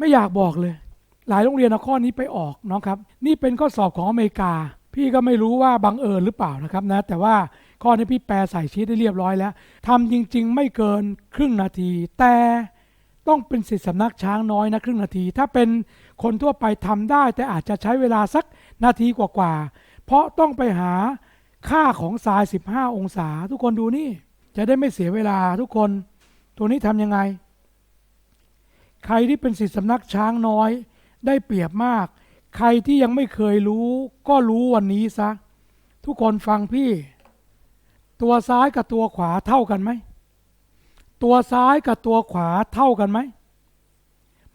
ไม่อยากบอกเลย หลายโรงเรียนเอาข้อนี้ไปออกน้องครับ นี่เป็นข้อสอบของอเมริกา พี่ก็ไม่รู้ว่าบังเอิญหรือเปล่านะครับนะ แต่ว่าข้อนี้พี่แปลใส่ชีตได้เรียบร้อยแล้วทำจริง ๆ ไม่เกินครึ่งนาที แต่ต้องเป็นสิทธิสำนักช้างน้อยนะครึ่งนาที ถ้าเป็นคนทั่วไปทำได้ แต่อาจจะใช้เวลาสักนาทีกว่าๆเพราะต้องไปหาค่าของทราย 15 องศา ทุกคนดูนี่ จะได้ไม่เสียเวลาทุกคน ตัวนี้ทำยังไง ใครที่เป็นสิทธิสำนักช้างน้อย ได้เปรียบมาก ใครที่ยังไม่เคยรู้ ก็รู้วันนี้ซะ ทุกคนฟังพี่ ตัวซ้ายกับตัวขวาเท่ากันไหม ตัวซ้ายกับตัวขวาเท่ากันไหม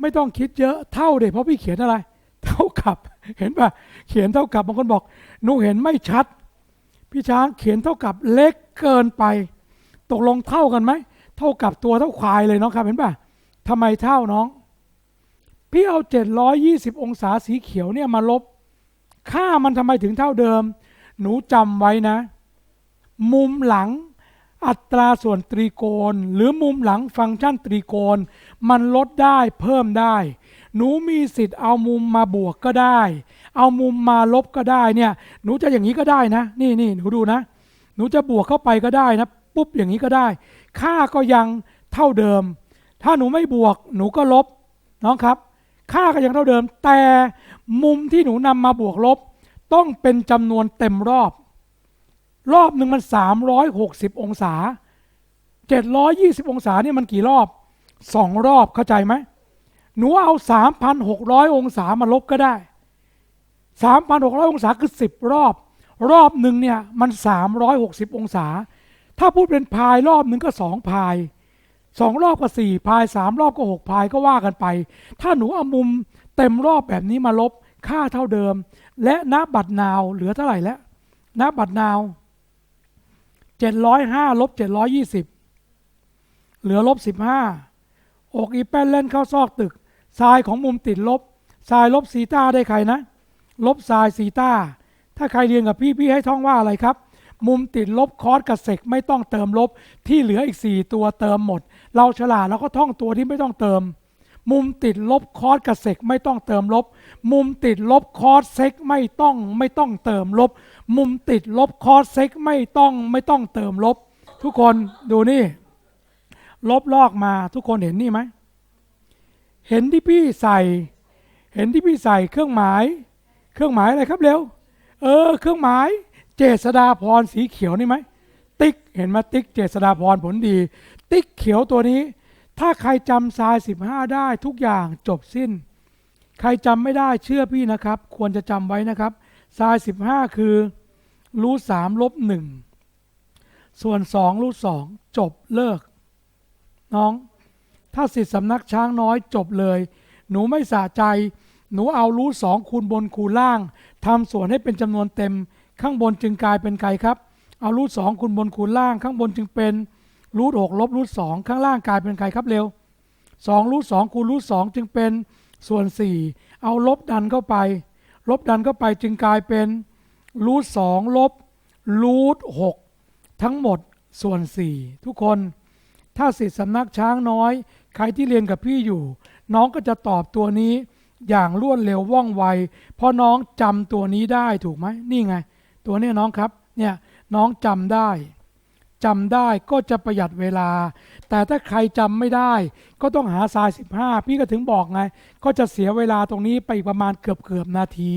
ไม่ต้องคิดเยอะเท่าเด็เพราะพี่เขียนอะไร เท่ากับ เห็นปะเขียนเท่ากับบางคนบอกหนูเห็นไม่ชัด พี่ช้างเขียนเท่ากับเล็กเกินไป ตกลงเท่ากันไหม เท่ากับตัวเท่าควายเลยน้องครับ เห็นป่ะ ทำไมเท่าน้อง พี่เอา 720 องศาสีเขียวเนี่ยมาลบ ค่ามันทำไมถึงเท่าเดิม หนูจำไว้นะ มุมหลังอัตราส่วนตรีโกณ หรือมุมหลังฟังก์ชันตรีโกณ มันลดได้เพิ่มได้ หนูมีสิทธิ์เอามุมมาบวกก็ได้ เอามุมมาลบก็ได้เนี่ย หนูจะอย่างนี้ก็ได้นะ นี่นี่หนูดูนะ หนูจะบวกเข้าไปก็ได้นะ ปุ๊บอย่างนี้ก็ได้ ค่าก็ยังเท่าเดิม ถ้าหนูไม่บวกหนูก็ลบน้องครับ ค่าก็ยังเท่าเดิม แต่มุมที่หนูนำมาบวกลบ ต้องเป็นจำนวนเต็มรอบ รอบหนึ่งมัน 360 องศา 720 องศานี่มันกี่รอบสองรอบเข้าใจไหมหนูเอา 3,600 องศามาลบก็ได้ 3,600 องศาคือ 10 รอบ รอบหนึ่งเนี่ยมัน 360 องศา ถ้าพูดเป็นพายรอบหนึ่งก็ 2 พาย สองรอบก็สี่พายสามรอบก็หกพายก็ว่ากันไป ถ้าหนูเอามุมเต็มรอบแบบนี้มาลบค่าเท่าเดิม และณบัตรนาวเหลือเท่าไหร่แล้วณบัตรนาว705ลบ720เหลือลบ15อกอีแป้นเล่นเข้าซอกตึกทรายของมุมติดลบทรายลบซีต้าได้ใครนะ ลบทรายซีต้าถ้าใครเรียนกับพี่พี่ให้ท่องว่าอะไรครับ มุมติดลบคอสกับเซกไม่ต้องเติมลบ ที่เหลืออีก 4 ตัวเติมหมด เราฉลาดเราก็ท่องตัวที่ไม่ต้องเติม มุมติดลบคอสกับเซกไม่ต้องเติมลบ มุมติดลบคอสเซกไม่ต้องไม่ต้องเติมลบ มุมติดลบคอสเซกไม่ต้องไม่ต้องเติมลบ ทุกคนดูนี่ ลบลอกมาทุกคนเห็นนี่ไหมเห็นที่พี่ใส่ เห็นที่พี่ใส่เครื่องหมาย เครื่องหมายอะไรครับเร็ว เออ เครื่องหมาย เจษดาพรสีเขียวนี่ไหม ติ๊กเห็นไหมติ๊กเจษดาพรผลดี ติ๊กเขียวตัวนี้ ถ้าใครจำทราย 15 ได้ทุกอย่างจบสิ้น ใครจำไม่ได้เชื่อพี่นะครับ ควรจะจำไว้นะครับทราย 15 คือรูทสามลบหนึ่งส่วน2รูทสองจบเลิก น้อง ถ้าสิทธิสำนักช้างน้อยจบเลย หนูไม่สะใจ หนูเอารูทสองคูณบนคูณล่างทำส่วนให้เป็นจำนวนเต็ม ข้างบนจึงกลายเป็นไกครับ เอารูทสองคูณบนคูณล่าง ข้างบนจึงเป็นรูทหกลบรูทสองข้างล่างกลายเป็นไกครับเร็วสองรูทสองคูณรูทสองจึงเป็นส่วนสี่เอาลบดันเข้าไป ลบดันเข้าไปจึงกลายเป็นรูทสองลบรูทหกทั้งหมดส่วนสี่ทุกคนถ้าสิทธิสำนักช้างน้อย ใครที่เรียนกับพี่อยู่ น้องก็จะตอบตัวนี้อย่างรวดเร็วว่องไว เพราะน้องจำตัวนี้ได้ถูกไหมนี่ไง ตัวนี้น้องครับเนี่ยน้องจำได้จำได้ก็จะประหยัดเวลา แต่ถ้าใครจำไม่ได้ ก็ต้องหาทราย 15 พี่ก็ถึงบอกไง ก็จะเสียเวลาตรงนี้ไปประมาณเกือบเกือบนาที